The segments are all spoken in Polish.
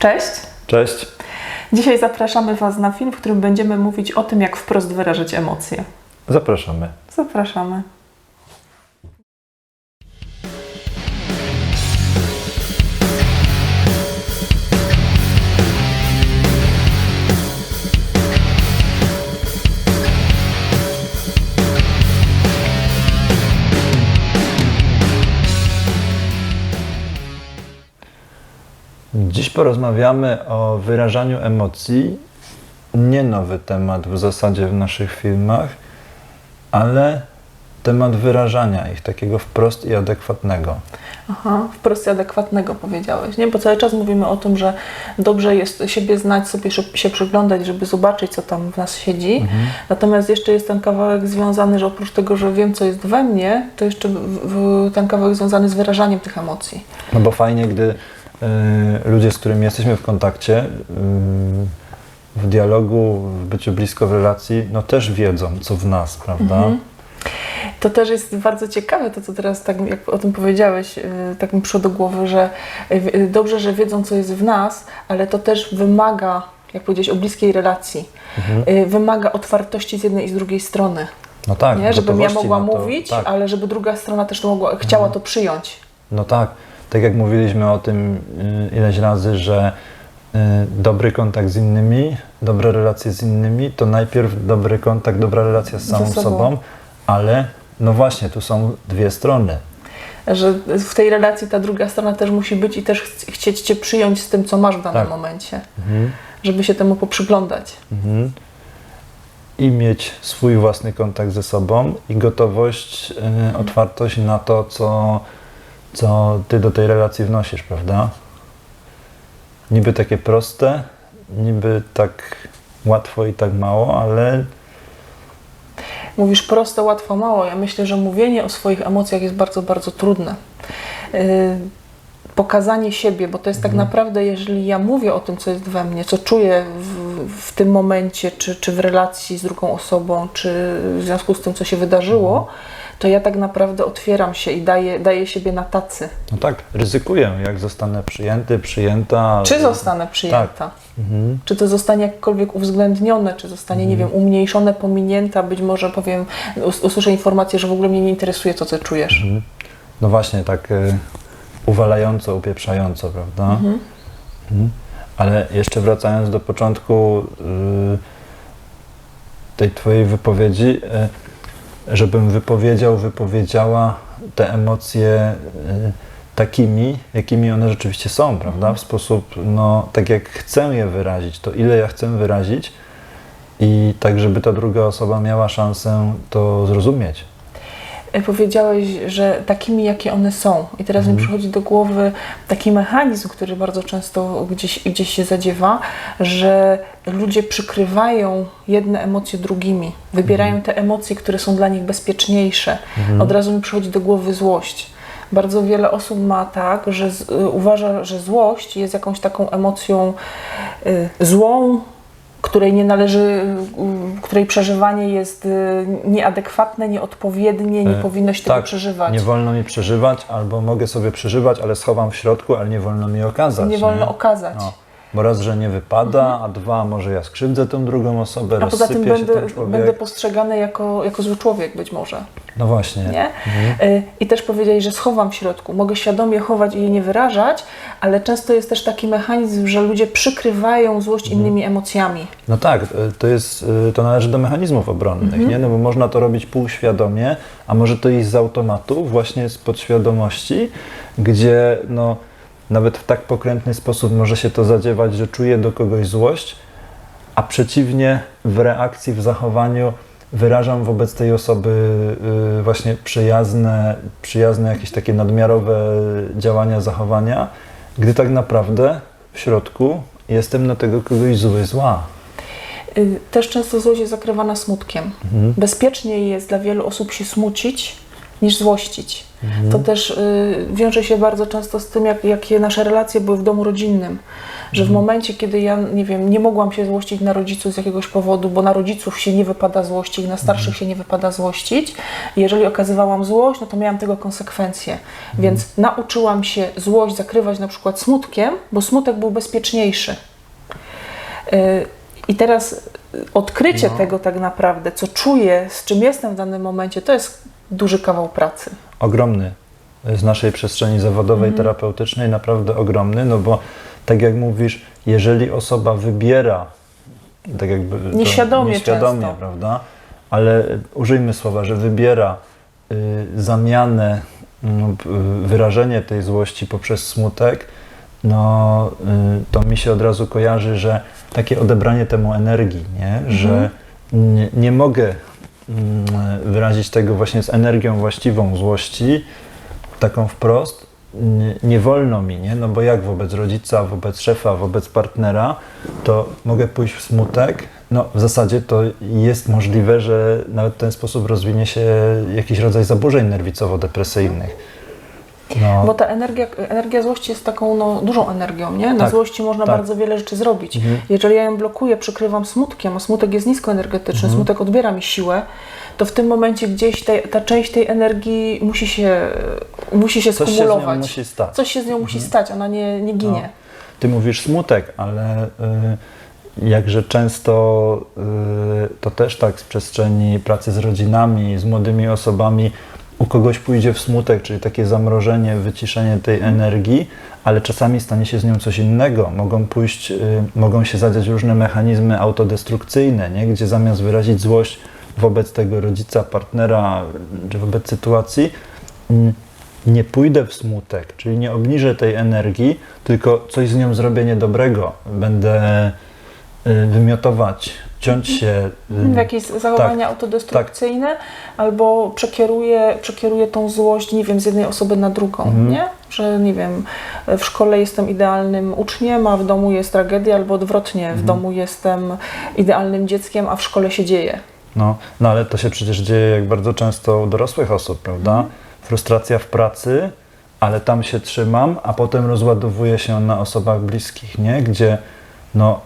Cześć! Cześć. Dzisiaj zapraszamy Was na film, w którym będziemy mówić o tym, jak wprost wyrażać emocje. Zapraszamy. Zapraszamy. Dziś porozmawiamy o wyrażaniu emocji. Nie nowy temat w zasadzie w naszych filmach, ale temat wyrażania ich takiego wprost i adekwatnego. Aha, wprost i adekwatnego powiedziałeś, nie? Bo cały czas mówimy o tym, że dobrze jest siebie znać, sobie się przyglądać, żeby zobaczyć, co tam w nas siedzi. Natomiast jeszcze jest ten kawałek związany, że oprócz tego, że wiem, co jest we mnie, to jeszcze w, w, ten kawałek związany z wyrażaniem tych emocji. No bo fajnie, gdy ludzie, z którymi jesteśmy w kontakcie, y, w dialogu, w byciu blisko w relacji, no też wiedzą, co w nas, prawda? To też jest bardzo ciekawe, to co teraz tak jak o tym powiedziałeś, yy, tak mi przyszło do głowy, że dobrze, że wiedzą, co jest w nas, ale to też wymaga, jak powiedziałeś, o bliskiej relacji. Yy, Wymaga otwartości z jednej i z drugiej strony. No tak. nie? Żebym ja mogła na to. mówić, tak. ale żeby druga strona też to mogła, chciała to przyjąć. No tak, tak jak mówiliśmy o tym y, ileś razy, że y, dobry kontakt z innymi, dobre relacje z innymi, to najpierw dobry kontakt, dobra relacja z samą sobą. sobą, ale no właśnie, tu są dwie strony. Że w tej relacji ta druga strona też musi być i też ch- chcieć Cię przyjąć z tym, co masz w danym Tak. momencie, Mhm. żeby się temu poprzyglądać. Mhm. I mieć swój własny kontakt ze sobą i gotowość, y, otwartość na to, co, co ty do tej relacji wnosisz, prawda? Niby takie proste, niby tak łatwo i tak mało, ale Mówisz prosto, łatwo, mało. Ja myślę, że mówienie o swoich emocjach jest bardzo, bardzo trudne. Yy, pokazanie siebie, bo to jest tak naprawdę, jeżeli ja mówię o tym, co jest we mnie, co czuję w, w tym momencie, czy, czy w relacji z drugą osobą, czy w związku z tym, co się wydarzyło, to ja tak naprawdę otwieram się i daję, daję siebie na tacy. no tak, ryzykuję, jak zostanę przyjęty, przyjęta. Czy zostanę przyjęta? Mhm. Czy to zostanie jakkolwiek uwzględnione, czy zostanie, nie wiem, umniejszone, pominięta, być może powiem, us- usłyszę informację, że w ogóle mnie nie interesuje to, co czujesz. No właśnie, tak y, uwalająco, upieprzająco, prawda? Mhm. Ale jeszcze wracając do początku y, tej Twojej wypowiedzi, y, żebym wypowiedział, wypowiedziała te emocje y, takimi, jakimi one rzeczywiście są, prawda? W sposób, no, tak jak chcę je wyrazić, to ile ja chcę wyrazić i tak, żeby ta druga osoba miała szansę to zrozumieć. E, Powiedziałeś, że takimi, jakie one są. I teraz mi przychodzi do głowy taki mechanizm, który bardzo często gdzieś, gdzieś się zadziewa, że ludzie przykrywają jedne emocje drugimi. Wybierają te emocje, które są dla nich bezpieczniejsze. Od razu mi przychodzi do głowy złość. Bardzo wiele osób ma tak, że z, y, uważa, że złość jest jakąś taką emocją y, złą, której nie należy, y, której przeżywanie jest y, nieadekwatne, nieodpowiednie, nie E, powinno się tego tak, przeżywać. Nie wolno mi przeżywać, albo mogę sobie przeżywać, ale schowam w środku, ale nie wolno mi okazać. Nie wolno okazać. No, bo raz, że nie wypada, a dwa, może ja skrzywdzę tą drugą osobę, A poza tym będę, będę postrzegany jako, jako zły człowiek być może. No właśnie. Nie? Mhm. Y, I też powiedzieli, że schowam w środku. Mogę świadomie chować i jej nie wyrażać, ale często jest też taki mechanizm, że ludzie przykrywają złość Mhm. innymi emocjami. No tak, y, to, jest, y, to należy do mechanizmów obronnych, Mhm. nie? No bo można to robić półświadomie, a może to iść z automatu, właśnie z podświadomości, gdzie no, nawet w tak pokrętny sposób może się to zadziewać, że czuję do kogoś złość, a przeciwnie w reakcji, w zachowaniu wyrażam wobec tej osoby y, właśnie przyjazne, przyjazne jakieś takie nadmiarowe działania, zachowania, gdy tak naprawdę w środku jestem na tego kogoś zły, zła. Y, Też często złość jest zakrywana smutkiem. Mhm. Bezpieczniej jest dla wielu osób się smucić, niż złościć. To też y, wiąże się bardzo często z tym, jak, jakie nasze relacje były w domu rodzinnym. Że w momencie, kiedy ja, nie wiem, nie mogłam się złościć na rodziców z jakiegoś powodu, bo na rodziców się nie wypada złościć, na starszych się nie wypada złościć, jeżeli okazywałam złość, no to miałam tego konsekwencje. Więc nauczyłam się złość zakrywać na przykład smutkiem, bo smutek był bezpieczniejszy. Y, I teraz odkrycie No. tego tak naprawdę, co czuję, z czym jestem w danym momencie, to jest duży kawał pracy. ogromny z naszej przestrzeni zawodowej, Mhm. terapeutycznej, naprawdę ogromny, no bo tak jak mówisz, jeżeli osoba wybiera, tak jakby Nieświadomie nieświadomie często. prawda, ale użyjmy słowa, że wybiera y, zamianę, y, wyrażenie tej złości poprzez smutek, no y, to mi się od razu kojarzy, że takie odebranie temu energii, nie? że nie, nie mogę wyrazić tego właśnie z energią właściwą złości, taką wprost, nie, nie wolno mi, nie? No bo jak wobec rodzica, wobec szefa, wobec partnera, to mogę pójść w smutek. No w zasadzie to jest możliwe, że nawet w ten sposób rozwinie się jakiś rodzaj zaburzeń nerwicowo-depresyjnych. No, Bo ta energia, energia złości jest taką no, dużą energią, nie? Na Tak, złości można tak. bardzo wiele rzeczy zrobić. Mhm. Jeżeli ja ją blokuję, przykrywam smutkiem, a smutek jest niskoenergetyczny, Mhm. smutek odbiera mi siłę, to w tym momencie gdzieś te, ta część tej energii musi się, musi się coś się z nią skumulować. musi stać. Coś się z nią musi stać, ona nie, nie ginie. No. Ty mówisz smutek, ale y, jakże często y, to też tak z przestrzeni pracy z rodzinami, z młodymi osobami, u kogoś pójdzie w smutek, czyli takie zamrożenie, wyciszenie tej energii, ale czasami stanie się z nią coś innego. Mogą pójść, y, mogą się zadziać różne mechanizmy autodestrukcyjne, nie? gdzie zamiast wyrazić złość wobec tego rodzica, partnera, czy wobec sytuacji, mm, nie pójdę w smutek, czyli nie obniżę tej energii, tylko coś z nią zrobię niedobrego. Będę y, wymiotować, ciąć się. y, w jakieś zachowania autodestrukcyjne, albo przekieruję, przekieruję tą złość, nie wiem, z jednej osoby na drugą, Mhm. nie? Że, nie wiem, w szkole jestem idealnym uczniem, a w domu jest tragedia, albo odwrotnie, Mhm. w domu jestem idealnym dzieckiem, a w szkole się dzieje. No, no ale to się przecież dzieje jak bardzo często u dorosłych osób, prawda? Frustracja w pracy, ale tam się trzymam, a potem rozładowuje się na osobach bliskich, nie? Gdzie no,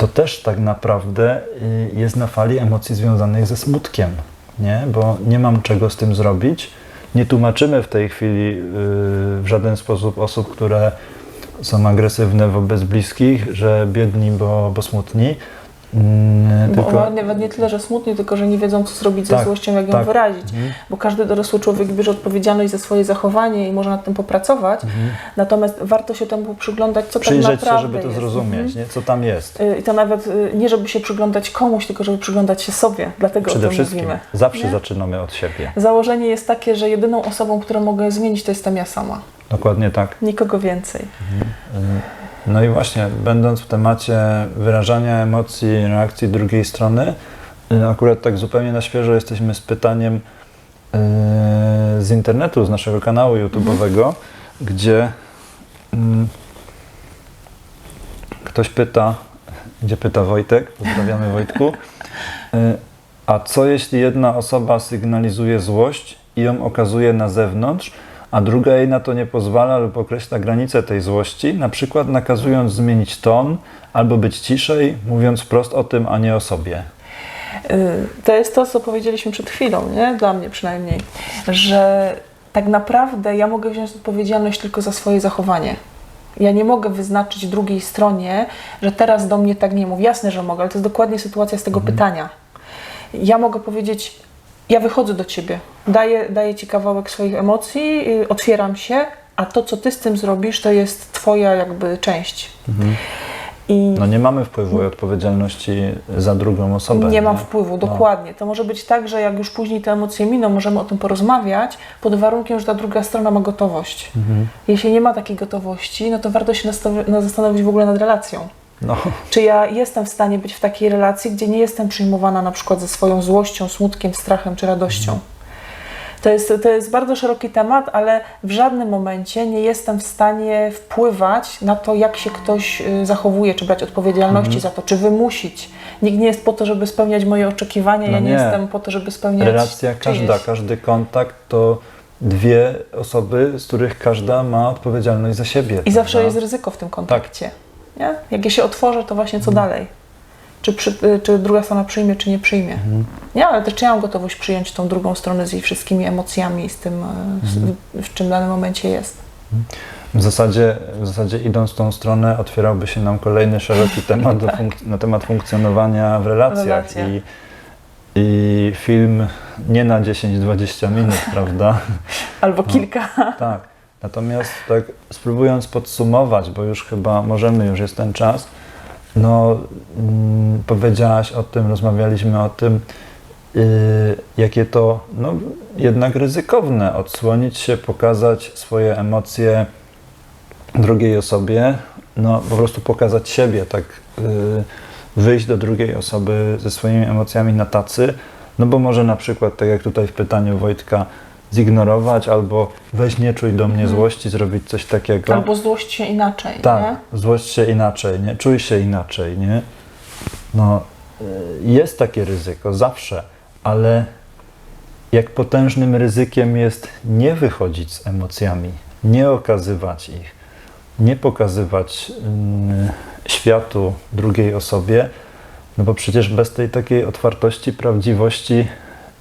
to też tak naprawdę y, jest na fali emocji związanych ze smutkiem, nie? Bo nie mam czego z tym zrobić. Nie tłumaczymy w tej chwili y, w żaden sposób osób, które są agresywne wobec bliskich, że biedni, bo, bo smutni. Mm, Bo tylko- nawet nie tyle, że smutni, tylko że nie wiedzą, co zrobić ze Tak, złością, jak ją tak. wyrazić. Mhm. Bo każdy dorosły człowiek bierze odpowiedzialność za swoje zachowanie i może nad tym popracować. Natomiast warto się temu przyglądać, co tak Mhm. Przyjrzeć się, naprawdę żeby to jest. zrozumieć, Mhm. nie? co tam jest. Y, I to nawet y, nie, żeby się przyglądać komuś, tylko żeby przyglądać się sobie. Dlatego o Przede tym wszystkim mówimy. zawsze nie? zaczynamy od siebie. Założenie jest takie, że jedyną osobą, którą mogę zmienić, to jestem ja sama. Dokładnie tak. Nikogo więcej. Y, No i właśnie, będąc w temacie wyrażania emocji, reakcji drugiej strony, y, akurat tak zupełnie na świeżo jesteśmy z pytaniem y, z internetu, z naszego kanału YouTube'owego, gdzie mm, ktoś pyta, gdzie pyta Wojtek, pozdrawiamy Wojtku, y, a co jeśli jedna osoba sygnalizuje złość i ją okazuje na zewnątrz, a druga jej na to nie pozwala lub określa granice tej złości, na przykład nakazując zmienić ton albo być ciszej, mówiąc wprost o tym, a nie o sobie. Y, To jest to, co powiedzieliśmy przed chwilą, nie? Dla mnie przynajmniej, że tak naprawdę ja mogę wziąć odpowiedzialność tylko za swoje zachowanie. Ja nie mogę wyznaczyć drugiej stronie, że teraz do mnie tak nie mów. Jasne, że mogę, ale to jest dokładnie sytuacja z tego pytania. Ja mogę powiedzieć, ja wychodzę do ciebie, daję, daję ci kawałek swoich emocji, y, otwieram się, a to, co ty z tym zrobisz, to jest twoja jakby część. I No nie mamy wpływu i odpowiedzialności za drugą osobę. nie mam wpływu, dokładnie. To może być tak, że jak już później te emocje miną, możemy o tym porozmawiać, pod warunkiem, że ta druga strona ma gotowość. Mhm. Jeśli nie ma takiej gotowości, no to warto się no, zastanowić w ogóle nad relacją. No, Czy ja jestem w stanie być w takiej relacji, gdzie nie jestem przyjmowana na przykład ze swoją złością, smutkiem, strachem czy radością? To jest, to jest bardzo szeroki temat, ale w żadnym momencie nie jestem w stanie wpływać na to, jak się ktoś y, zachowuje, czy brać odpowiedzialności Mhm. za to, czy wymusić. Nikt nie jest po to, żeby spełniać moje oczekiwania, No ja nie, nie. jestem po to, żeby spełniać Relacja każda, czyjeś. każdy kontakt to dwie osoby, z których każda ma odpowiedzialność za siebie. I zawsze prawda? jest ryzyko w tym kontakcie. Nie? Jak ja się otworzę, to właśnie co dalej? Czy, przy, y, czy druga strona przyjmie, czy nie przyjmie? Mhm. Nie, ale też czy ja mam gotowość przyjąć tą drugą stronę z jej wszystkimi emocjami, z tym, y, Mhm. z, w czym w danym momencie jest. W zasadzie, w zasadzie idąc w tą stronę otwierałby się nam kolejny szeroki temat na temat funkcjonowania w relacjach Relacja. i, i film nie na 10-20 minut, prawda? Albo No. kilka. Tak. Natomiast tak spróbując podsumować, bo już chyba możemy, już jest ten czas, no mm, powiedziałaś o tym, rozmawialiśmy o tym, yy, jakie to no, jednak ryzykowne odsłonić się, pokazać swoje emocje drugiej osobie, no po prostu pokazać siebie, tak yy, wyjść do drugiej osoby ze swoimi emocjami na tacy, no bo może na przykład, tak jak tutaj w pytaniu Wojtka, zignorować albo weź nie czuj do mnie Mhm. złości, zrobić coś takiego. Albo złość się inaczej. Tak, Nie? złość się inaczej, nie? Czuj się inaczej, nie? No, y, jest takie ryzyko, zawsze, ale jak potężnym ryzykiem jest nie wychodzić z emocjami, nie okazywać ich, nie pokazywać mm, światu, drugiej osobie, no bo przecież bez tej takiej otwartości, prawdziwości,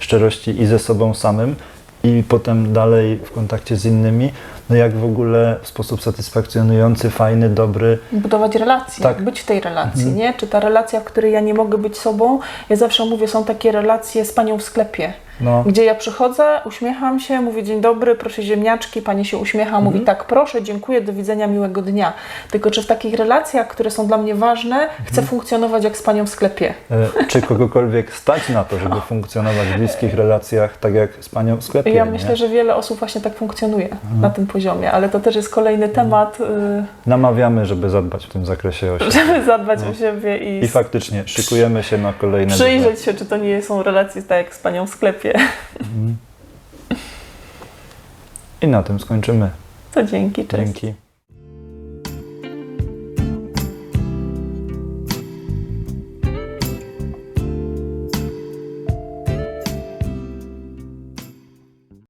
szczerości i ze sobą samym, i potem dalej w kontakcie z innymi, no jak w ogóle w sposób satysfakcjonujący, fajny, dobry, Budować relacje, Tak. być w tej relacji, Mhm. nie? Czy ta relacja, w której ja nie mogę być sobą, ja zawsze mówię, są takie relacje z panią w sklepie, no, gdzie ja przychodzę, uśmiecham się, mówię dzień dobry, proszę ziemniaczki, pani się uśmiecha, mówi Mhm. tak, proszę, dziękuję, do widzenia, miłego dnia. Tylko czy w takich relacjach, które są dla mnie ważne, chcę Mhm. funkcjonować jak z panią w sklepie? e, czy kogokolwiek stać na to, żeby funkcjonować w bliskich relacjach, tak jak z panią w sklepie, Ja nie? myślę, że wiele osób właśnie tak funkcjonuje Mhm. na tym poziomie, ale to też jest kolejny temat, y, Namawiamy, żeby zadbać w tym zakresie o siebie. żeby zadbać No. o siebie i, I faktycznie szykujemy się na kolejne przyjrzeć się, czy to nie są relacje tak jak z panią w sklepie. Mhm. I na tym skończymy. To dzięki, cześć. Dzięki.